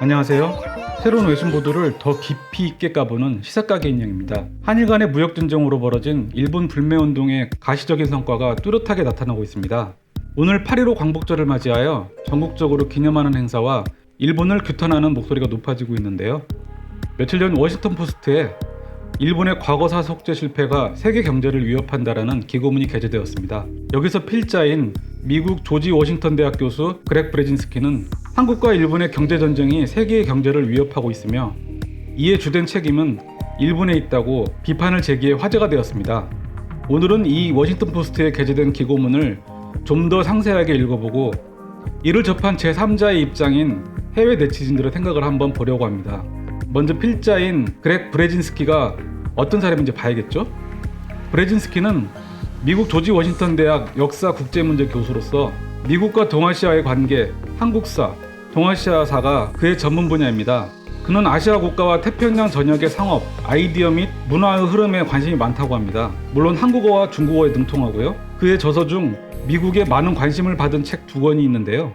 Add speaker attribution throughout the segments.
Speaker 1: 안녕하세요. 새로운 외신 보도를 더 깊이 있게 까보는 시사가게 인형입니다. 한일 간의 무역 전쟁으로 벌어진 일본 불매 운동의 가시적인 성과가 뚜렷하게 나타나고 있습니다. 오늘 8.15 광복절을 맞이하여 전국적으로 기념하는 행사와 일본을 규탄하는 목소리가 높아지고 있는데요. 며칠 전 워싱턴 포스트에 일본의 과거사 속죄 실패가 세계 경제를 위협한다라는 기고문이 게재되었습니다. 여기서 필자인 미국 조지 워싱턴 대학 교수 그렉 브레진스키는 한국과 일본의 경제 전쟁이 세계의 경제를 위협하고 있으며 이에 주된 책임은 일본에 있다고 비판을 제기해 화제가 되었습니다. 오늘은 이 워싱턴 포스트에 게재된 기고문을 좀 더 상세하게 읽어보고 이를 접한 제3자의 입장인 해외 네티즌들의 생각을 한번 보려고 합니다. 먼저 필자인 그렉 브레진스키가 어떤 사람인지 봐야겠죠? 브레진스키는 미국 조지 워싱턴 대학 역사 국제문제 교수로서 미국과 동아시아의 관계, 한국사, 동아시아사가 그의 전문 분야입니다. 그는 아시아 국가와 태평양 전역의 상업, 아이디어 및 문화의 흐름에 관심이 많다고 합니다. 물론 한국어와 중국어에 능통하고요. 그의 저서 중 미국에 많은 관심을 받은 책 두 권이 있는데요.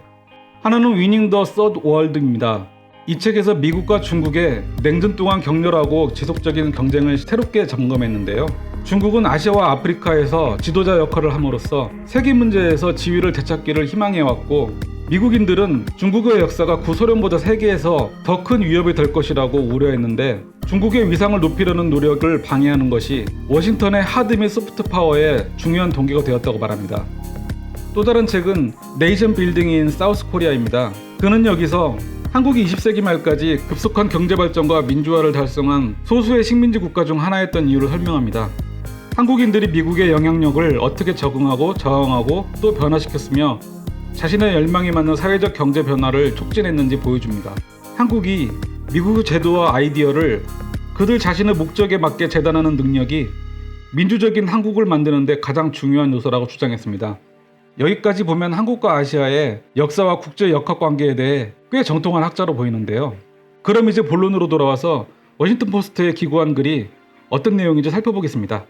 Speaker 1: 하나는 위닝 더 서드 월드입니다. 이 책에서 미국과 중국의 냉전 동안 격렬하고 지속적인 경쟁을 새롭게 점검했는데요. 중국은 아시아와 아프리카에서 지도자 역할을 함으로써 세계 문제에서 지위를 되찾기를 희망해왔고 미국인들은 중국의 역사가 구소련보다 세계에서 더 큰 위협이 될 것이라고 우려했는데 중국의 위상을 높이려는 노력을 방해하는 것이 워싱턴의 하드 및 소프트 파워의 중요한 동기가 되었다고 말합니다. 또 다른 책은 네이션 빌딩인 사우스 코리아입니다. 그는 여기서 한국이 20세기 말까지 급속한 경제 발전과 민주화를 달성한 소수의 식민지 국가 중 하나였던 이유를 설명합니다. 한국인들이 미국의 영향력을 어떻게 적응하고 저항하고 또 변화시켰으며 자신의 열망에 맞는 사회적 경제 변화를 촉진했는지 보여줍니다. 한국이 미국의 제도와 아이디어를 그들 자신의 목적에 맞게 재단하는 능력이 민주적인 한국을 만드는데 가장 중요한 요소라고 주장했습니다. 여기까지 보면 한국과 아시아의 역사와 국제 역학 관계에 대해 꽤 정통한 학자로 보이는데요. 그럼 이제 본론으로 돌아와서 워싱턴 포스트에 기고한 글이 어떤 내용인지 살펴보겠습니다.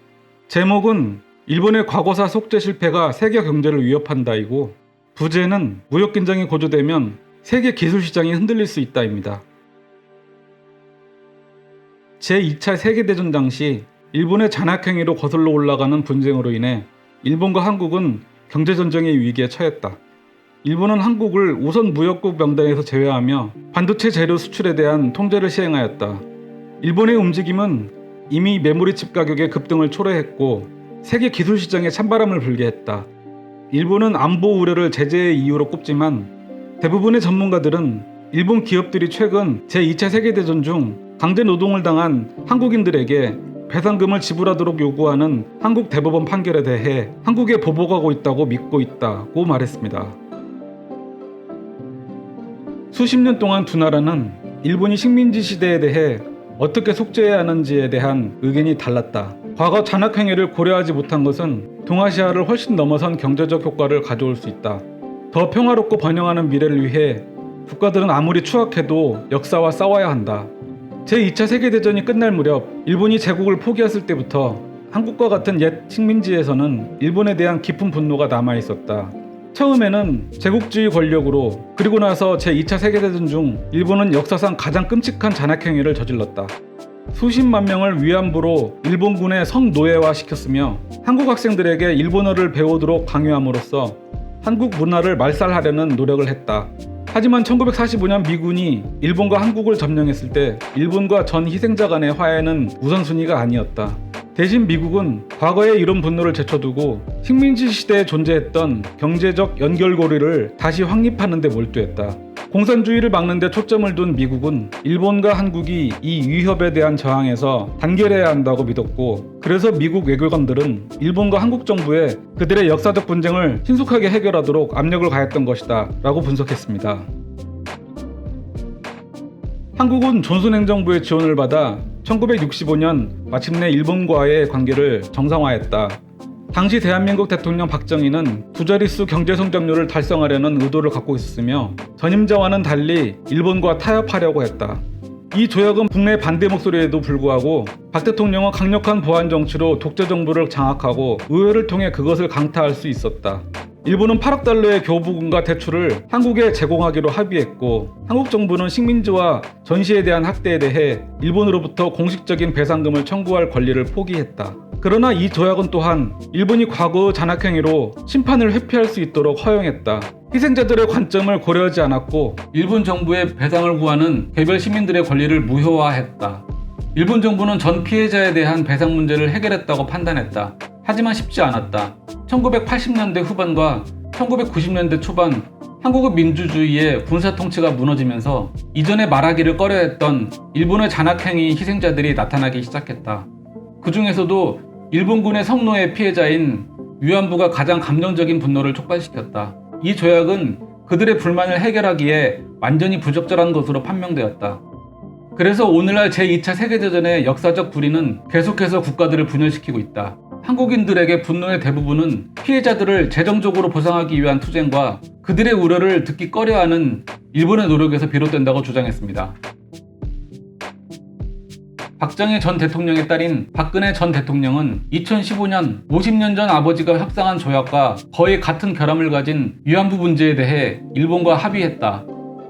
Speaker 1: 제목은 일본의 과거사 속죄 실패가 세계 경제를 위협한다이고 부제는 무역 긴장이 고조되면 세계 기술 시장이 흔들릴 수 있다입니다. 제2차 세계대전 당시 일본의 잔악행위로 거슬러 올라가는 분쟁으로 인해 일본과 한국은 경제전쟁의 위기에 처했다. 일본은 한국을 우선 무역국 명단에서 제외하며 반도체 재료 수출에 대한 통제를 시행하였다. 일본의 움직임은 이미 메모리 칩 가격의 급등을 초래했고 세계 기술 시장에 찬바람을 불게 했다. 일본은 안보 우려를 제재의 이유로 꼽지만 대부분의 전문가들은 일본 기업들이 최근 제2차 세계대전 중 강제 노동을 당한 한국인들에게 배상금을 지불하도록 요구하는 한국 대법원 판결에 대해 한국에 보복하고 있다고 믿고 있다고 말했습니다. 수십 년 동안 두 나라는 일본이 식민지 시대에 대해 어떻게 속죄해야 하는지에 대한 의견이 달랐다. 과거 잔악행위를 고려하지 못한 것은 동아시아를 훨씬 넘어선 경제적 효과를 가져올 수 있다. 더 평화롭고 번영하는 미래를 위해 국가들은 아무리 추악해도 역사와 싸워야 한다. 제2차 세계대전이 끝날 무렵 일본이 제국을 포기했을 때부터 한국과 같은 옛 식민지에서는 일본에 대한 깊은 분노가 남아 있었다. 처음에는 제국주의 권력으로 그리고 나서 제2차 세계대전 중 일본은 역사상 가장 끔찍한 잔악행위를 저질렀다. 수십만 명을 위안부로 일본군의 성노예화 시켰으며 한국 학생들에게 일본어를 배우도록 강요함으로써 한국 문화를 말살하려는 노력을 했다. 하지만 1945년 미군이 일본과 한국을 점령했을 때 일본과 전 희생자 간의 화해는 우선순위가 아니었다. 대신 미국은 과거의 이런 분노를 제쳐두고 식민지 시대에 존재했던 경제적 연결고리를 다시 확립하는 데 몰두했다. 공산주의를 막는 데 초점을 둔 미국은 일본과 한국이 이 위협에 대한 저항에서 단결해야 한다고 믿었고 그래서 미국 외교관들은 일본과 한국 정부에 그들의 역사적 분쟁을 신속하게 해결하도록 압력을 가했던 것이다 라고 분석했습니다. 한국은 존슨 행정부의 지원을 받아 1965년 마침내 일본과의 관계를 정상화했다. 당시 대한민국 대통령 박정희는 두 자릿수 경제 성장률을 달성하려는 의도를 갖고 있었으며 전임자와는 달리 일본과 타협하려고 했다. 이 조약은 국내 반대 목소리에도 불구하고 박 대통령은 강력한 보안 정치로 독재 정부를 장악하고 의회를 통해 그것을 강타할 수 있었다. 일본은 8억 달러의 교부금과 대출을 한국에 제공하기로 합의했고 한국 정부는 식민지와 전시에 대한 학대에 대해 일본으로부터 공식적인 배상금을 청구할 권리를 포기했다. 그러나 이 조약은 또한 일본이 과거 잔악행위로 심판을 회피할 수 있도록 허용했다. 희생자들의 관점을 고려하지 않았고 일본 정부의 배상을 구하는 개별 시민들의 권리를 무효화했다. 일본 정부는 전 피해자에 대한 배상 문제를 해결했다고 판단했다. 하지만 쉽지 않았다. 1980년대 후반과 1990년대 초반 한국의 민주주의의 군사 통치가 무너지면서 이전에 말하기를 꺼려했던 일본의 잔악행위 희생자들이 나타나기 시작했다. 그 중에서도 일본군의 성노의 피해자인 위안부가 가장 감정적인 분노를 촉발시켰다. 이 조약은 그들의 불만을 해결하기에 완전히 부적절한 것으로 판명되었다. 그래서 오늘날 제2차 세계대전의 역사적 불의는 계속해서 국가들을 분열시키고 있다. 한국인들에게 분노의 대부분은 피해자들을 재정적으로 보상하기 위한 투쟁과 그들의 우려를 듣기 꺼려하는 일본의 노력에서 비롯된다고 주장했습니다. 박정희 전 대통령의 딸인 박근혜 전 대통령은 2015년 50년 전 아버지가 협상한 조약과 거의 같은 결함을 가진 위안부 문제에 대해 일본과 합의했다.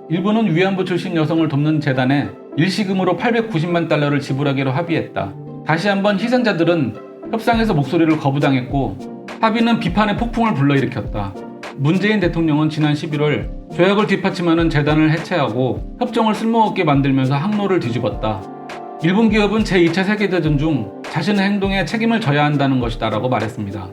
Speaker 1: 일본은 위안부 출신 여성을 돕는 재단에 일시금으로 890만 달러를 지불하기로 합의했다. 다시 한번 희생자들은 협상에서 목소리를 거부당했고 합의는 비판의 폭풍을 불러일으켰다. 문재인 대통령은 지난 11월 조약을 뒷받침하는 재단을 해체하고 협정을 쓸모없게 만들면서 항로를 뒤집었다. 일본 기업은 제2차 세계대전 중 자신의 행동에 책임을 져야 한다는 것이다 라고 말했습니다.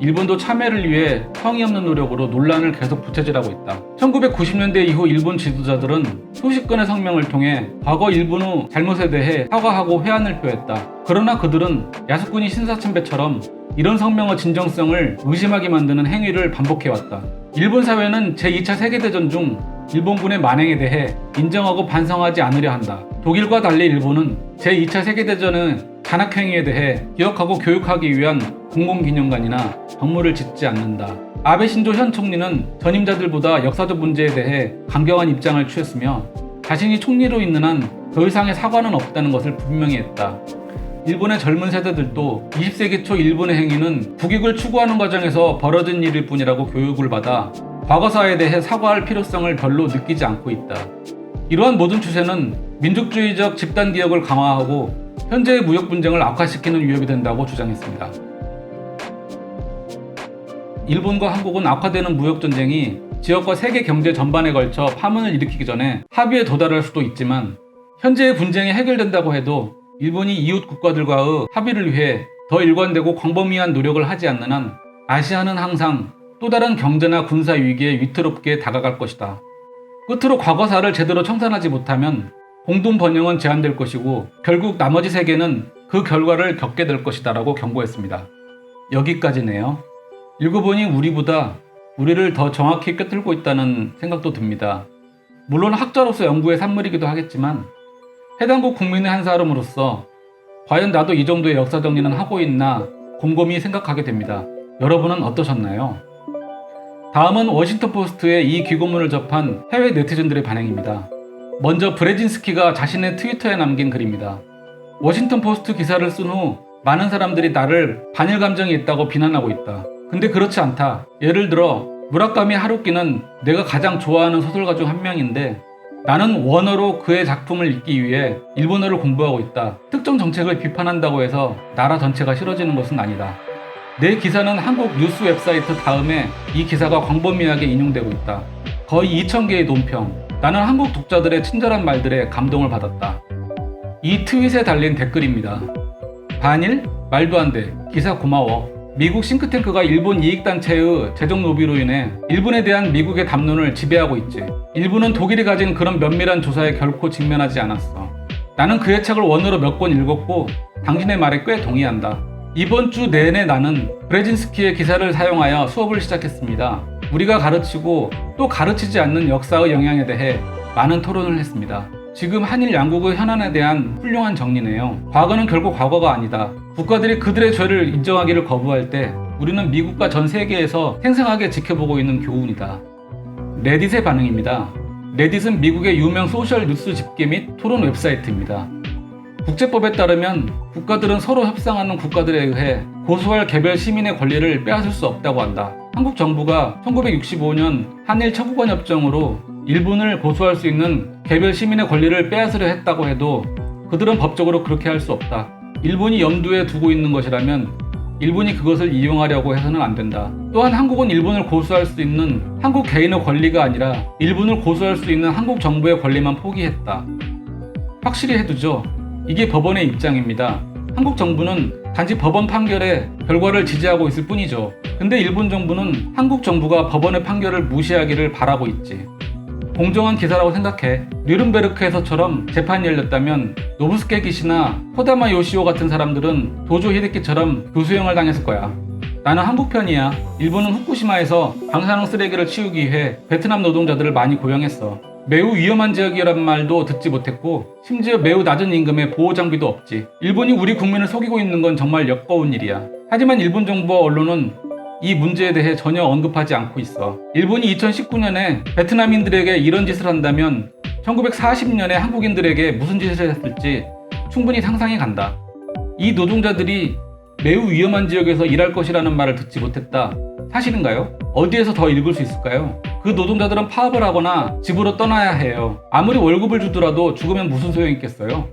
Speaker 1: 일본도 참여를 위해 성의 없는 노력으로 논란을 계속 부채질하고 있다. 1990년대 이후 일본 지도자들은 수십 건의 성명을 통해 과거 일본 후 잘못에 대해 사과하고 회한을 표했다. 그러나 그들은 야스쿠니 신사참배처럼 이런 성명의 진정성을 의심하게 만드는 행위를 반복해왔다. 일본 사회는 제2차 세계대전 중 일본군의 만행에 대해 인정하고 반성하지 않으려 한다. 독일과 달리 일본은 제2차 세계대전의 잔악행위에 대해 기억하고 교육하기 위한 공공기념관이나 정물을 짓지 않는다. 아베 신조 현 총리는 전임자들보다 역사적 문제에 대해 강경한 입장을 취했으며 자신이 총리로 있는 한 더 이상의 사과는 없다는 것을 분명히 했다. 일본의 젊은 세대들도 20세기 초 일본의 행위는 국익을 추구하는 과정에서 벌어진 일일 뿐이라고 교육을 받아 과거사에 대해 사과할 필요성을 별로 느끼지 않고 있다. 이러한 모든 추세는 민족주의적 집단 기억을 강화하고 현재의 무역 분쟁을 악화시키는 위협이 된다고 주장했습니다. 일본과 한국은 악화되는 무역 전쟁이 지역과 세계 경제 전반에 걸쳐 파문을 일으키기 전에 합의에 도달할 수도 있지만 현재의 분쟁이 해결된다고 해도 일본이 이웃 국가들과의 합의를 위해 더 일관되고 광범위한 노력을 하지 않는 한 아시아는 항상 또 다른 경제나 군사 위기에 위태롭게 다가갈 것이다. 끝으로 과거사를 제대로 청산하지 못하면 공동 번영은 제한될 것이고 결국 나머지 세계는 그 결과를 겪게 될 것이다라고 경고했습니다. 여기까지네요. 읽어보니 우리보다 우리를 더 정확히 꿰뚫고 있다는 생각도 듭니다. 물론 학자로서 연구의 산물이기도 하겠지만 해당국 국민의 한 사람으로서 과연 나도 이 정도의 역사 정리는 하고 있나 곰곰이 생각하게 됩니다. 여러분은 어떠셨나요? 다음은 워싱턴 포스트의 이 귀고문을 접한 해외 네티즌들의 반응입니다. 먼저 브레진스키가 자신의 트위터에 남긴 글입니다. 워싱턴 포스트 기사를 쓴 후 많은 사람들이 나를 반일 감정이 있다고 비난하고 있다. 근데 그렇지 않다. 예를 들어 무라카미 하루키는 내가 가장 좋아하는 소설가 중 한 명인데 나는 원어로 그의 작품을 읽기 위해 일본어를 공부하고 있다. 특정 정책을 비판한다고 해서 나라 전체가 싫어지는 것은 아니다. 내 기사는 한국 뉴스 웹사이트 다음에 이 기사가 광범위하게 인용되고 있다. 거의 2,000개의 논평. 나는 한국 독자들의 친절한 말들에 감동을 받았다. 이 트윗에 달린 댓글입니다. 반일? 말도 안 돼. 기사 고마워. 미국 싱크탱크가 일본 이익단체의 재정 로비로 인해 일본에 대한 미국의 담론을 지배하고 있지. 일본은 독일이 가진 그런 면밀한 조사에 결코 직면하지 않았어. 나는 그의 책을 원어로 몇 권 읽었고 당신의 말에 꽤 동의한다. 이번 주 내내 나는 브레진스키의 기사를 사용하여 수업을 시작했습니다. 우리가 가르치고 또 가르치지 않는 역사의 영향에 대해 많은 토론을 했습니다. 지금 한일 양국의 현안에 대한 훌륭한 정리네요. 과거는 결국 과거가 아니다. 국가들이 그들의 죄를 인정하기를 거부할 때 우리는 미국과 전 세계에서 생생하게 지켜보고 있는 교훈이다. 레딧의 반응입니다. 레딧은 미국의 유명 소셜 뉴스 집계 및 토론 웹사이트입니다. 국제법에 따르면 국가들은 서로 협상하는 국가들에 의해 고소할 개별 시민의 권리를 빼앗을 수 없다고 한다. 한국 정부가 1965년 한일 청구권 협정으로 일본을 고소할 수 있는 개별 시민의 권리를 빼앗으려 했다고 해도 그들은 법적으로 그렇게 할 수 없다. 일본이 염두에 두고 있는 것이라면 일본이 그것을 이용하려고 해서는 안 된다. 또한 한국은 일본을 고소할 수 있는 한국 개인의 권리가 아니라 일본을 고소할 수 있는 한국 정부의 권리만 포기했다. 확실히 해두죠. 이게 법원의 입장입니다. 한국 정부는 단지 법원 판결에 결과를 지지하고 있을 뿐이죠. 근데 일본 정부는 한국 정부가 법원의 판결을 무시하기를 바라고 있지. 공정한 기사라고 생각해. 뉘른베르크에서처럼 재판이 열렸다면 노부스케 기시나 호다마 요시오 같은 사람들은 도조 히데키처럼 교수형을 당했을 거야. 나는 한국 편이야. 일본은 후쿠시마에서 방사능 쓰레기를 치우기 위해 베트남 노동자들을 많이 고용했어. 매우 위험한 지역이란 말도 듣지 못했고 심지어 매우 낮은 임금에 보호 장비도 없지. 일본이 우리 국민을 속이고 있는 건 정말 역거운 일이야. 하지만 일본 정부와 언론은 이 문제에 대해 전혀 언급하지 않고 있어. 일본이 2019년에 베트남인들에게 이런 짓을 한다면 1940년에 한국인들에게 무슨 짓을 했을지 충분히 상상이 간다. 이 노동자들이 매우 위험한 지역에서 일할 것이라는 말을 듣지 못했다. 사실인가요? 어디에서 더 읽을 수 있을까요? 그 노동자들은 파업을 하거나 집으로 떠나야 해요. 아무리 월급을 주더라도 죽으면 무슨 소용이 있겠어요?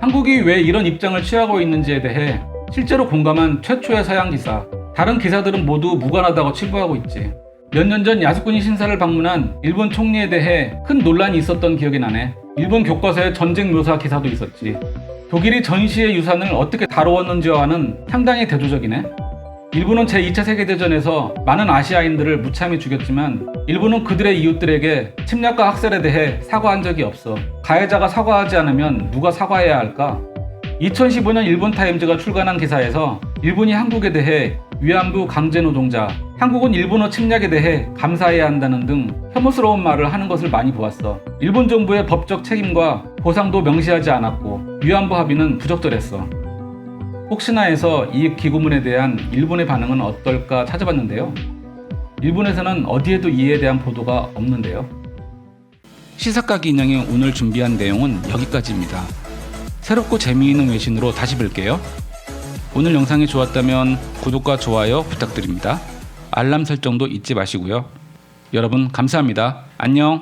Speaker 1: 한국이 왜 이런 입장을 취하고 있는지에 대해 실제로 공감한 최초의 서양 기사. 다른 기사들은 모두 무관하다고 치부하고 있지. 몇 년 전 야스쿠니 신사를 방문한 일본 총리에 대해 큰 논란이 있었던 기억이 나네. 일본 교과서에 전쟁 묘사 기사도 있었지. 독일이 전시의 유산을 어떻게 다루었는지와는 상당히 대조적이네. 일본은 제2차 세계대전에서 많은 아시아인들을 무참히 죽였지만 일본은 그들의 이웃들에게 침략과 학살에 대해 사과한 적이 없어. 가해자가 사과하지 않으면 누가 사과해야 할까? 2015년 일본 타임즈가 출간한 기사에서 일본이 한국에 대해 위안부 강제노동자, 한국은 일본어 침략에 대해 감사해야 한다는 등 혐오스러운 말을 하는 것을 많이 보았어. 일본 정부의 법적 책임과 보상도 명시하지 않았고 위안부 합의는 부적절했어. 혹시나 해서 이 기고문에 대한 일본의 반응은 어떨까 찾아봤는데요. 일본에서는 어디에도 이에 대한 보도가 없는데요. 시사가기 인형이 오늘 준비한 내용은 여기까지입니다. 새롭고 재미있는 외신으로 다시 뵐게요. 오늘 영상이 좋았다면 구독과 좋아요 부탁드립니다. 알람 설정도 잊지 마시고요. 여러분 감사합니다. 안녕.